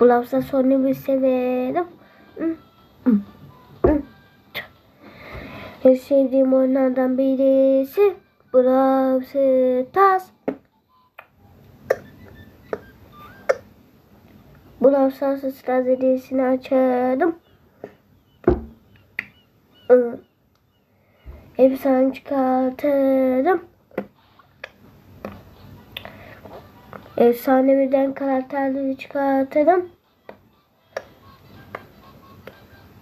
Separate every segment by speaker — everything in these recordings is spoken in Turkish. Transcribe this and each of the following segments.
Speaker 1: Brawl Stars oynamayı severim. Hı, hı, hı. En sevdiğim oyunlardan birisi Brawl Stars. Brawl Stars Stars hediyesini açarım. Hı. Efsane çıkartırım. Efsaneviden karakterleri çıkartırım.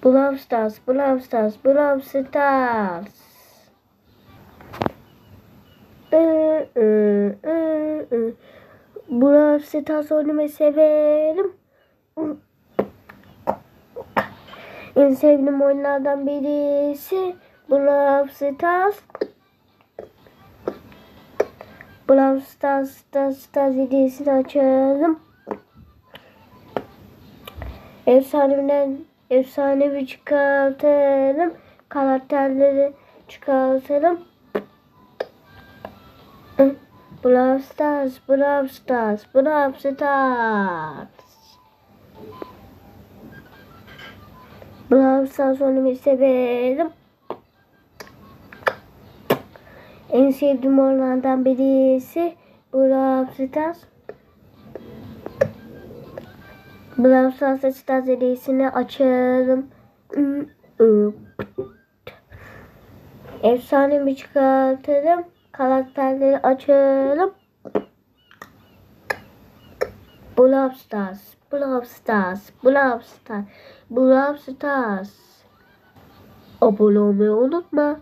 Speaker 1: Brawl Stars, Brawl Stars, Brawl Stars. Iı, ı, ı, ı. Brawl Stars oynamayı severim. En sevdiğim oyunlardan birisi Brawl Stars. Brawl Stars, Stars, Stars hediyesini açalım. Efsaneviden efsanevi çıkartalım. Karakterleri çıkartalım. Brawl Stars, Brawl Stars, Brawl Stars. Brawl Stars oynamayı severim. En sevdiğim oyunlardan birisi Brawl Stars. Brawl Stars hediyesini açarım. Efsanemi çıkartırım. Karakterleri Stars, Brawl Stars, Brawl Stars. Abone olmayı unutma.